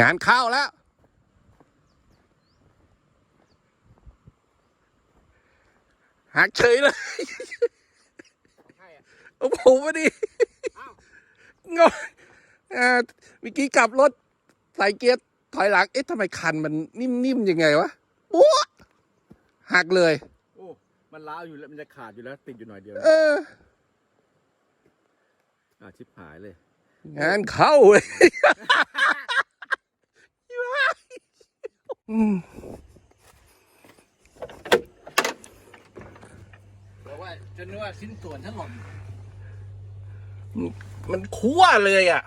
งานเข้าแล้ว หักเฉยเลยใช่อะโอ้โหมาดิอ้าวงงอ่าเมื่อกี้กลับรถใส่เกียร์ถอยหลัง เอ๊ะทำไมคันมันนิ่มๆยังไงวะโอ้หักเลย โอ้ มันล้าวอยู่แล้ว มันจะขาดอยู่แล้ว ติดอยู่หน่อยเดียว เอออ่าชิบหายเลย งานเข้าเลย อืมบอกว่าจนนึกว่าชิ้นส่วนทั้งหล่นมันคั่วเลยอะ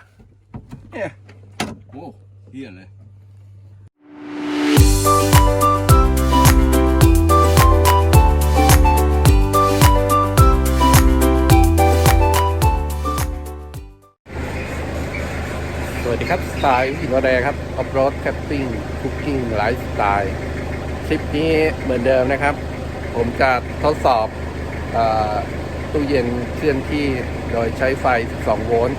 เนี่ยโอ้เฮียเลย สวัสดีครับสไตล์อินโดแดครับออฟโรดแคปปิ้งคุกกิ้งไลฟ์สไตล์คลิปนี้เหมือนเดิมนะครับ ผมจะทดสอบอตู้เย็นเคลื่อนที่โดยใช้ไฟ 12 โวลต์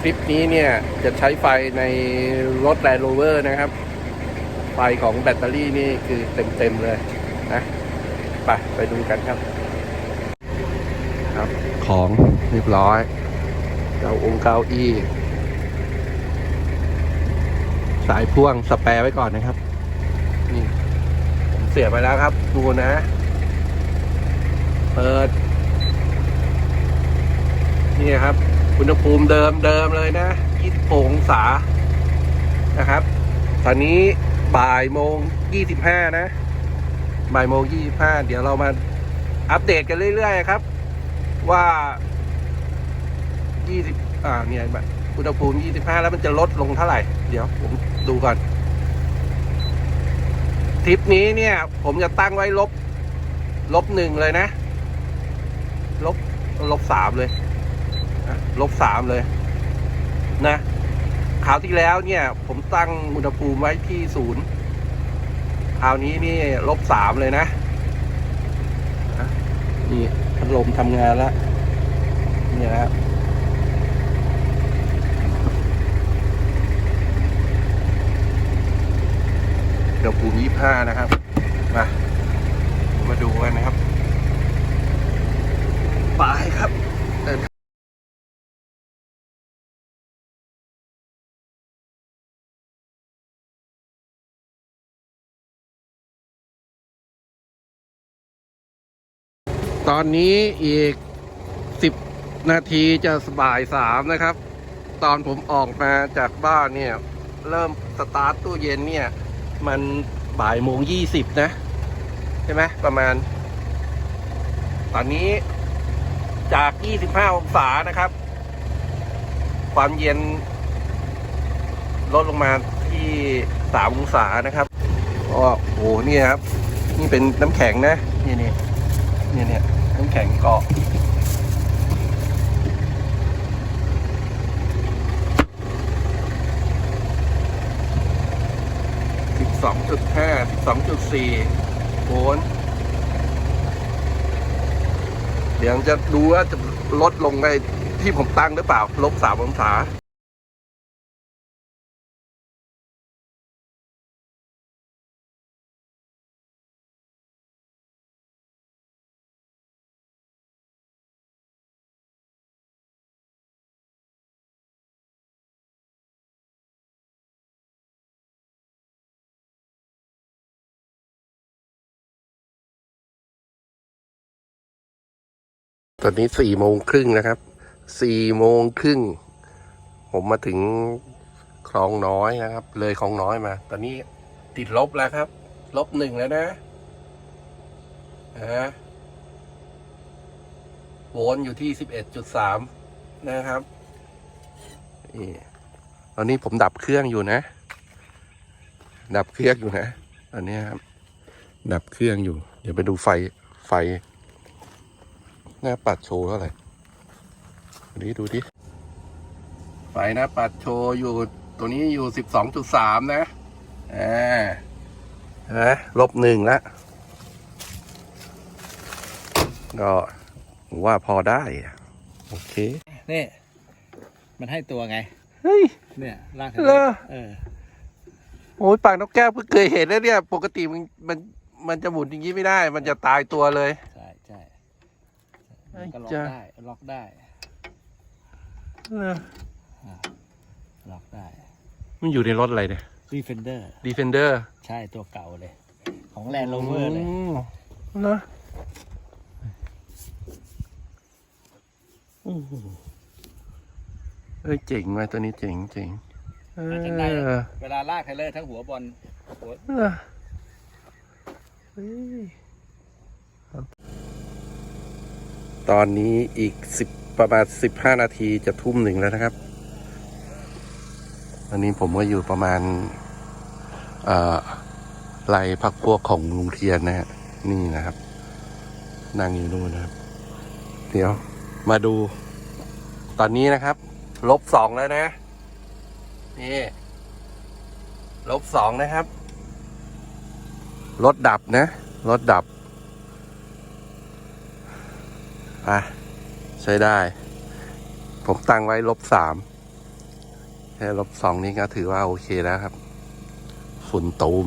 คลิปนี้เนี่ยจะใช้ไฟในรถ Land Rover นะครับ ไฟของแบตเตอรี่นี่คือเต็ม ๆ เลยนะไปไปดูกันครับ ครับ ของเรียบร้อยเก้าองค์เก้าอี้ สายพ่วงสแปรไว้ก่อนนะครับ นี่ผมเสียบไปแล้วครับ ดูนะ เปิด นี่ครับ อุณหภูมิเดิมเดิมเลยนะ26องศานะครับ ตอนนี้บ่ายโมง25นะ บ่ายโมง25เดี๋ยวเรามาอัปเดตกันเรื่อยๆครับ ว่า20อ่าเนี่ยอุณหภูมิ 25 แล้วมันจะลดลงเท่าไหร่ เดี๋ยวผม ดูก่อนทริปนี้เนี่ย ผมจะตั้งไว้ลบ ลบหนึ่งเลยนะ ลบ ลบสามเลย ลบสามเลย นะคราวที่แล้วเนี่ย ผมตั้งอุณหภูมิไว้ที่ศูนย์คราวนี้นี่ลบสามเลยนะ นี่พัดลมทำงานแล้วนี่นะครับ อุณหภูมิ25นะครับ มา มาดูกันนะครับไปครับเดินตอนนี้อีก 10 นาทีจะบ่ายสามนะครับ ตอนผมออกมาจากบ้านเนี่ย เริ่มสตาร์ทตู้เย็นเนี่ย มันบ่ายโมงยี่สิบนะ ใช่ไหมประมาณ ตอนนี้จาก25องศานะครับ ความเย็น ลดลงมาที่3องศานะครับโอ้โหนี่ครับ นี่เป็นน้ำแข็งนะ นี่นี่นี่เนี่ยน้ำแข็งเกาะ 12.5 12.4 โวลต์เดี๋ยวจะดูว่าจะลดลงไปที่ผมตั้งหรือเปล่า ลบสามองศา ตอนนี้สี่โมงครึ่งนะครับ สี่โมงครึ่ง ผมมาถึงคลองน้อยนะครับ เลยคลองน้อยมา ตอนนี้ติดลบแล้วครับ ลบหนึ่งแล้วนะฮะโวลต์อยู่ที่สิบเอ็ดจุดสามนะครับนี่ตอนนี้ผมดับเครื่องอยู่นะ ดับเครื่องอยู่นะตอนนี้ครับ ดับเครื่องอยู่ เดี๋ยวไปดูไฟ ไฟ หน้าปัดโชว์เท่าไหร่ดูดิดูดิไฟหน้าปัดโชว์อยู่ตัวนี้อยู่สิบสองจุดสามนะอ่าเห็นไหมลบหนึ่งแล้วก็ผมว่าพอได้อะโอเคนี่มันให้ตัวไง เฮ้ย เนี่ยลากเหรอเออโอ้ยปากนกแก้วเพิ่งเคยเห็นแล้วเนี่ย ปกติมันมันมันจะหมุนอย่างนี้ไม่ได้ มันจะตายตัวเลย ใช่ใช่ไอ้ก็ล็อกจ้ะ ได้ล็อกได้เออล็อกได้มันอยู่ในรถอะไรเนี่ยรีเฟนเดอร์ Defender ใช่ตัวเก่าเลย ของแลนด์โรเวอร์เลยมนะโอ้โหเอ้ยเจ๋งว่ะตัวนี้เจ๋งเจ๋งเออาจจะได้อเวลาลากไทเลอร์ทั้งหัวบอลหัว เออเฮ้ย ตอนนี้อีกสิบประมาณสิบห้านาทีจะทุ่มหนึ่งแล้วนะครับตอนนี้ผมก็อยู่ประมาณไล่พักพวกของลุงเทียนนะฮะนี่นะครับนั่งอยู่นู่นนะครับ เดี๋ยวมาดู ตอนนี้นะครับ ลบสองแล้วนะ นี่ ลบสองนะครับ รถดับนะ รถดับ อะ ใช้ได้ ผมตั้งไว้ลบสามแค่ลบสองนี้ก็ถือว่าโอเคแล้วครับ ฝุ่นตูม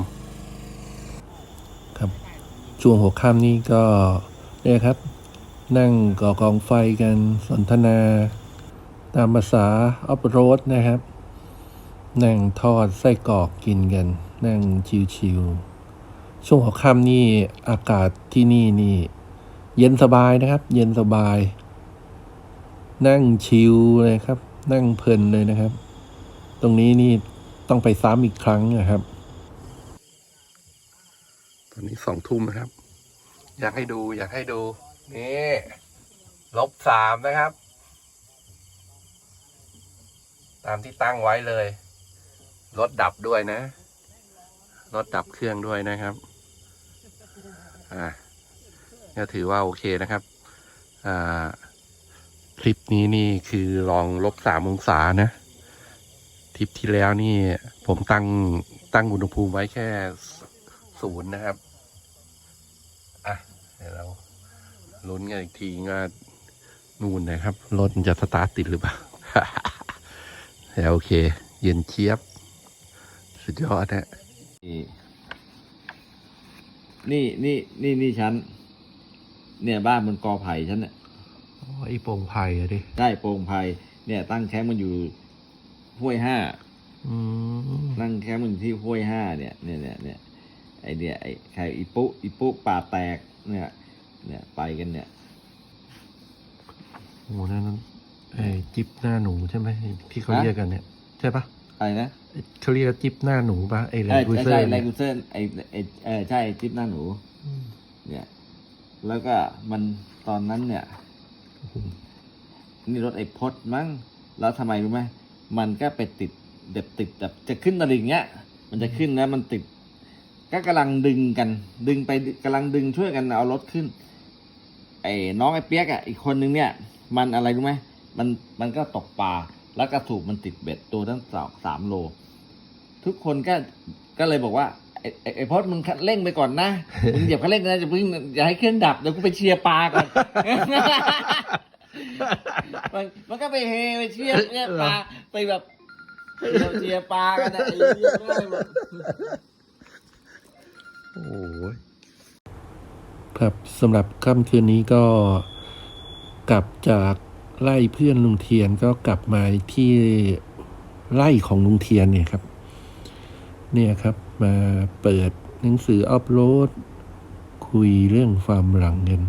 ครับ ช่วงหัวค่ำนี่ก็เนี่ยครับ นั่งก่อกองไฟกันสนทนา ตามภาษาออฟโรดนะครับ นั่งทอดไส้กรอกกินกัน นั่งชิวๆช่วงหัวค่ำนี่อากาศที่นี่นี่ เย็นสบายนะครับ เย็นสบาย นั่งชิลเลยครับ นั่งเพลินเลยนะครับ ตรงนี้นี่ต้องไปซ้ำอีกครั้งนะครับ ตอนนี้สองทุ่มนะครับ อยากให้ดู อยากให้ดู นี่ลบสามนะครับ ตามที่ตั้งไว้เลย รถดับด้วยนะ รถดับเครื่องด้วยนะครับ อ่า ก็ถือว่าโอเคนะครับคลิปนี้นี่คือลองลบสามองศานะทริปที่แล้วนี่ ผมตั้งตั้งอุณหภูมิไว้แค่ศูนย์นะครับ อะเดี๋ยวเราลุ้นกันอีกทีว่านู่นนะครับ รถมันจะสตาร์ทติดหรือเปล่าแต่โอเค เย็นเชียบ สุดยอดฮะนี่นี่นี่นี่ชั้น เนี่ยบ้านบนกอไผ่ฉันเนี่ยโอ้ยโป่งไผ่อะดิใกล้โป่งไผ่เนี่ย ตั้งแคมป์มันอยู่ห้วยห้าอืมนั่งแคมป์มันอยู่ที่ห้วยห้าเนี่ยเนี่ยเนี่ยเนี่ยไอเนี่ยไอใครอีปุ๊อีปุ๊ป่าแตกเนี่ย เนี่ยไปกันเนี่ยโอ้นั่นนั่นไอ้จิ๊บหน้าหนูใช่ไหมที่เขาฮะเรียกกันเนี่ย ใช่ปะอะไรนะเขาเรียกว่าจิ๊บหน้าหนูปะไอ้แรใช่งคูเซอใช่ร์ไลเนี่ยกูเซอร์ไอไอเออใช่จิ๊บหน้าหนู เนี่ย แล้วก็มันตอนนั้นเนี่ย นี่รถไอ้พดมั้ง แล้วทำไมรู้ไหมมันก็ไปติดเด็บติดแบบจะขึ้นตะลิงเงี้ย มันจะขึ้นนะมันติด ก็กำลังดึงกัน ดึงไปกำลังดึงช่วยกันเอารถขึ้น ไอ้น้องไอ้เปียกอะอีกคนนึงเนี่ย มันอะไรรู้ไหมมันมันก็ตกปลาแล้วกระถูกมันติดเบ็ดตัวทั้งสองสามโล ทุกคนก็ก็เลยบอกว่า ไอ้ไอ้ไอ้พดมึงเร่งไปก่อนนะมึงเหยียบคันเร่งนะจะเพิ่งอย่าให้เครื่องดับเดี๋ยวกูไปเชียร์ปลาก่อน มันมันก็ไปเฮไปเชียร์เชียร์ปลาไปแบบเชียร์เชียร์ปลากันนะไอ้เหี้ยไม่ได้หมด โอ้ย ครับสำหรับค่ำคืนนี้ก็กลับจากไล่เพื่อนลุงเทียนก็กลับมาที่ไล่ของลุงเทียนเนี่ยครับ เนี่ยครับ มาเปิดหนังสืออัพโหลด คุยเรื่องความหลังกัน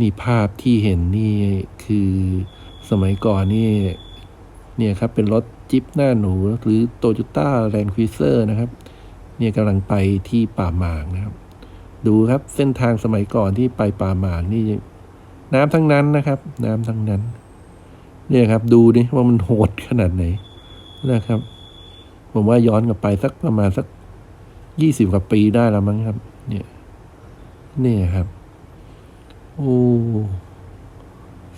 นี่ภาพที่เห็นนี่คือสมัยก่อนนี่ เนี่ยครับเป็นรถจิ๊ปหน้าหนู หรือโตโยต้าแลนด์ค u เซอร์นะครับ เนี่ยกำลังไปที่ป่าหมากนะครับ ดูครับเส้นทางสมัยก่อนที่ไปป่าหมากนี่น้ำทั้งนั้นนะครับ น้ำทั้งนั้น เนี่ยครับ ดูดิว่ามันโหดขนาดไหนนะครับ ผมว่าย้อนกลับไปสักประมาณสักยี่สิบกว่าปีได้แล้วมั้งครับ เนี่ย เนี่ยครับ โอ้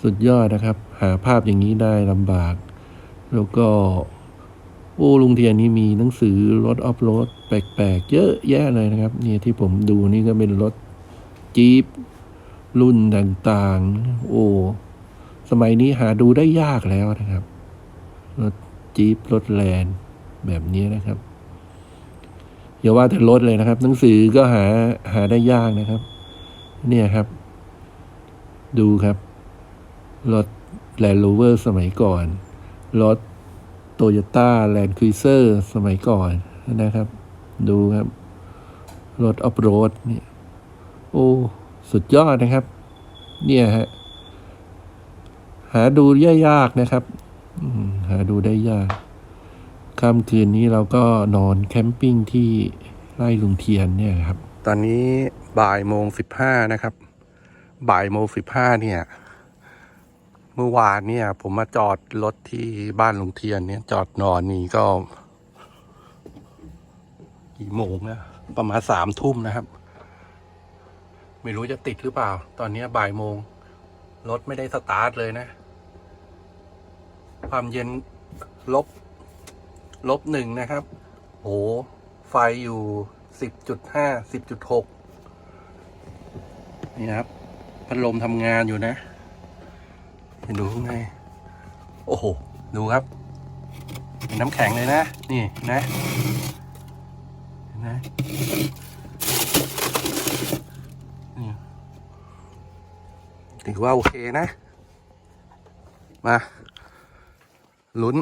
สุดยอดนะครับ หาภาพอย่างนี้ได้ลำบาก แล้วก็ โอ้ลุงเทียนนี่มีหนังสือรถออฟโรดแปลกๆ เยอะแยะเลยนะครับ เนี่ยที่ผมดูนี่ก็เป็นรถจี๊ปรุ่นต่างๆ โอ้ สมัยนี้หาดูได้ยากแล้วนะครับ รถจี๊ปรถแลนด์ แบบนี้นะครับอย่าว่าแต่รถเลยนะครับ หนังสือก็หาหาได้ยากนะครับ เนี่ยครับ ดูครับรถแลนด์โรเวอร์สมัยก่อนรถโตโยต้าแลนด์ค u ิเซอร์สมัยก่อนนะครับ ดูครับรถออฟโรดเนี่ยโอ้สุดยอดนะครับ เนี่ยฮะหาดูยากๆนะครับหาดูได้ยาก ค่ำคืนนี้เราก็นอนแคมปิ้งที่ไร่ลุงเทียนเนี่ยครับ ตอนนี้บ่ายโมงสิบห้านะครับ บ่ายโมงสิบห้าเนี่ย เมื่อวานเนี่ย ผมมาจอดรถที่บ้านลุงเทียนเนี่ย จอดนอนนี่ก็กี่โมงนะประมาณสามทุ่มนะครับ ไม่รู้จะติดหรือเปล่า ตอนนี้บ่ายโมงรถไม่ได้สตาร์ทเลยนะ ความเย็นลบ ลบหนึ่งนะครับ โห ไฟอยู่สิบจุดห้าสิบจุดหกนี่นะครับ พัดลมทำงานอยู่นะไปดูข้างในโอ้โห ดูครับ เป็นน้ำแข็งเลยนะ นี่นะเห็นไหมนี่ถือว่าโอเคนะ มาลุ้น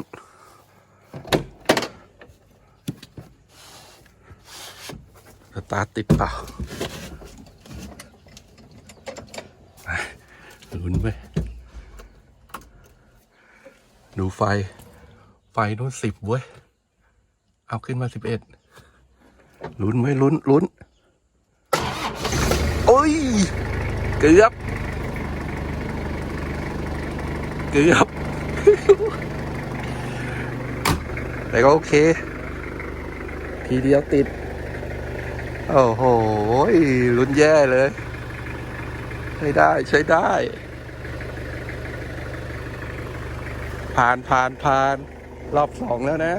สตาร์ทติดเปล่าลุ้นไปดูไฟ ไฟนู้นสิบเว้ย เอาขึ้นมาสิบเอ็ดลุ้นไว้ยลุ้นลุ้น โอ้ย เกือบ เกือบ แต่ก็โอเค ทีเดียวติด โอ้โหลุ้นแย่เลย ใช้ได้ใช้ได้ ผ่านผ่านผ่าน รอบสองแล้วนะ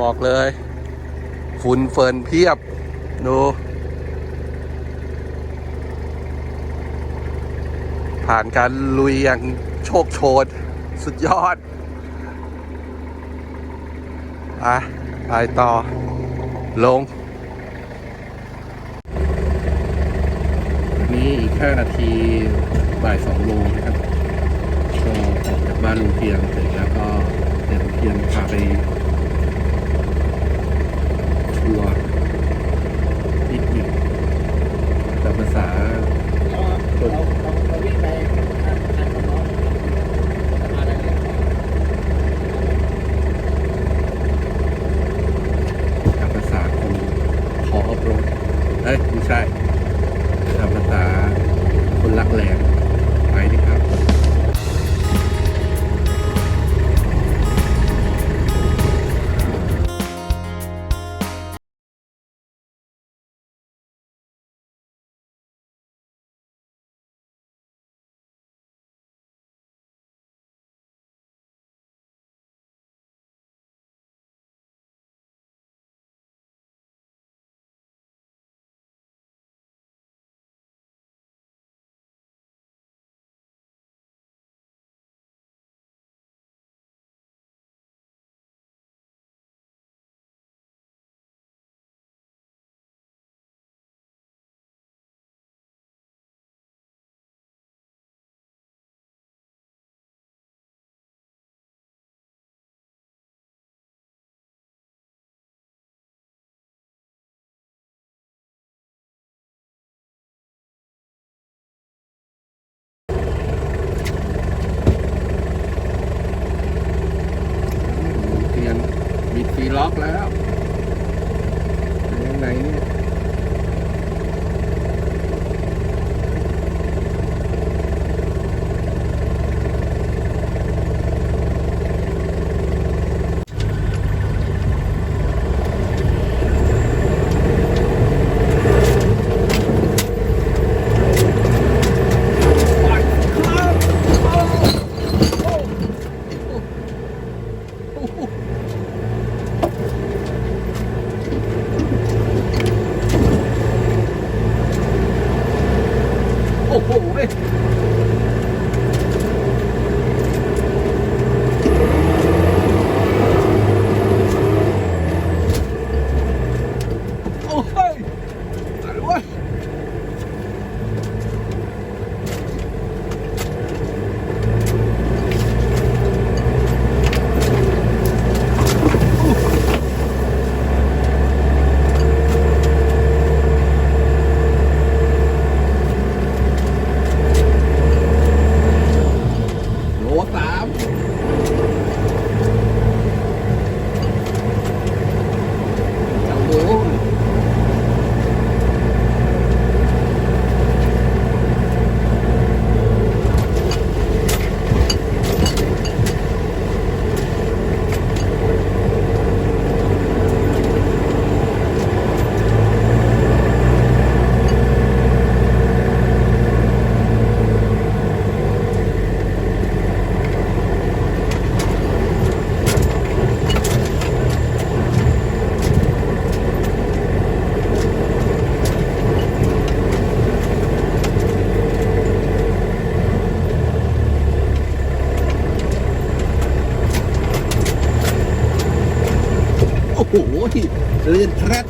บอกเลย ฝุ่นเฟินเพียบ ดู ผ่านการลุยอย่างโชคโชน สุดยอดไปไปต่อลง นี่อีก 5 นาทีบ่ายสองโมงนะครับก็ออกจากบ้านลุงเพียงเสร็จแล้วก็เดี๋ยวลุงเพียงพาไปทัวร์นิดหนึ่งตามภาษาคนเราวิ่งไปทางทางของน้องมาได้เลยตามภาษาคนขอออฟโรดเอ้ยไม่ใช่ โอ้โหที่เรียนแครด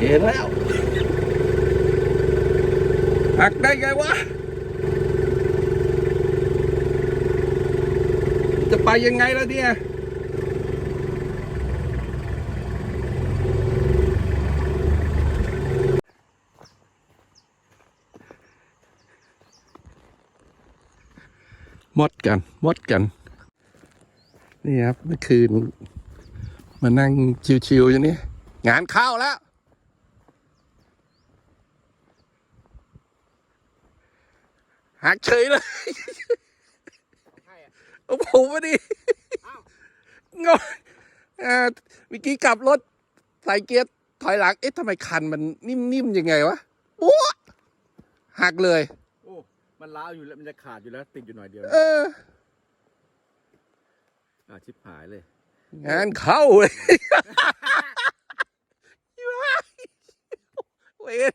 เห็นแล้วหักได้ไงวะ จะไปยังไงแล้วเนี่ยมดกันมดกัน นี่ครับเมื่อคืน มานั่งชิวๆอย่างนี้ งานเข้าแล้ว หักเฉยเลยโอ้โหมาดิงออ่าเมื่อกี้กลับรถใส่เกียร์ถอยหลัง เอ๊ะทำไมคันมันนิ่มๆยังไงวะปุ๊วหักเลย โอ้ มันล้าวอยู่แล้ว มันจะขาดอยู่แล้ว ติดอยู่หน่อยเดียว เออ อ่าชิบหายเลย งานเข้าเลยเวท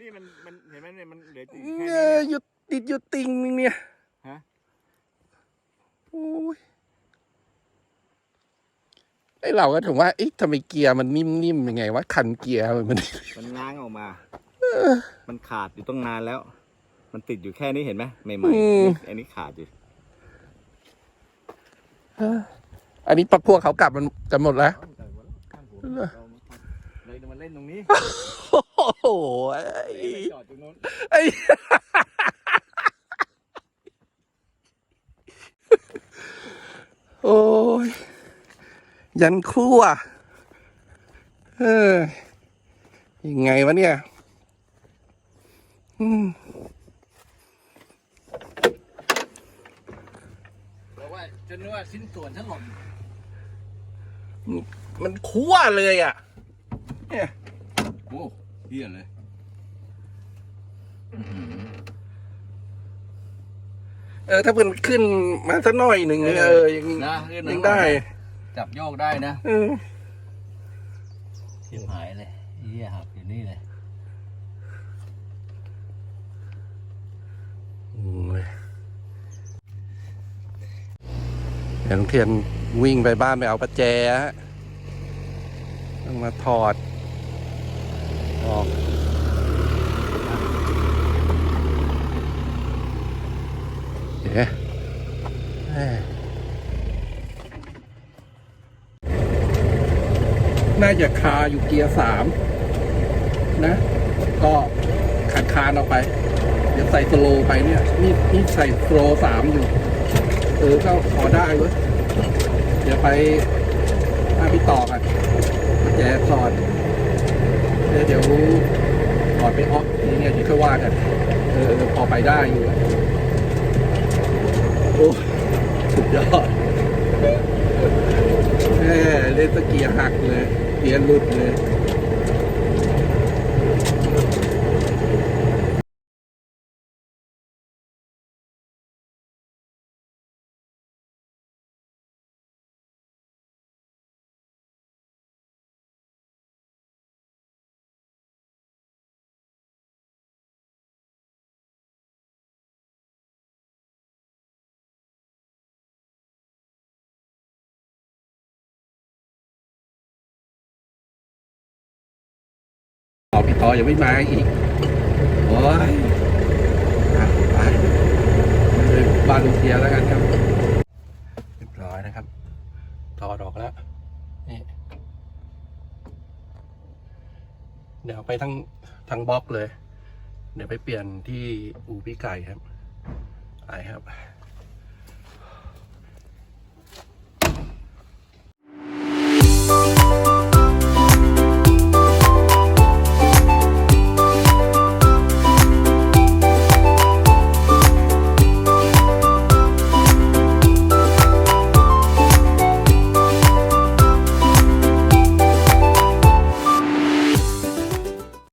นี่มันมันเห็นไหมเนี่ยมันเหลือติดเงแค่นี้ยเนี่ยหยุดติดอยู่ติ่งนึงเนี่ยฮะโอ้ยไอเราก็ถึงว่าเอ๊ะทำไมเกียร์มันนิ่มๆยังไงวะคันเกียร์มันมันง้างออกมา มันขาดอยู่ตั้งนานแล้ว มันติดอยู่แค่นี้เห็นไหมใหม่ๆอืมอันนี้ขาดอยู่ อันนี้ปักพวกเขากลับมันกันหมดแล้วเลยมาเล่นตรงนี้โอ้โหไอ้จอดตรงนู้นไอ้โอ้ยยันครัวเออยังไงวะเนี่ย อืม บอกว่าจะ นึกว่าชิ้นส่วนทั้งหมดมันคั่วเลยอะ เนี่ยโอ้เฮียเลยเออถ้าเพิ่นขึ้นมาสักหน่อยหนึ่งเนี่ยเออยังนะขึ้นมายังได้จับโยกได้นะเออชิบหายเลยเฮียหักอยู่นี่เลย โอ้ย ดี๋ยวลุงเทียนวิ่งไปบ้านไปเอาประแจฮะต้องมาถอด ออกเดี๋ยวน่าจะคาอยู่เกียร์สามนะ ก็ขัดคานออกไป เดี๋ยวใส่สโลไปเนี่ย นี่นี่ใส่โปรสามอยู่ เออก็พอได้เว้ยเดี๋ยวไปหน้าพี่ต่อกันแจถอดเดี๋ยวเดี๋ยวถอดไปออกนี่เนี่ยเดี๋ยวค่อยว่ากันเออเออพอไปได้อยู่โอ้สุดยอดแหมเล่นตะเกียหักเลยเกียร์หลุดเลย ต่อพี่ต่อยังไม่มาอีก โอ้ยไปบ้านลุงเทียแล้วกันครับ เรียบร้อยนะครับ ต่อดอกแล้ว นี่ เดี๋ยวไปทั้งทั้งบล็อกเลย เดี๋ยวไปเปลี่ยนที่อูพี่ไก่ครับ ไปครับ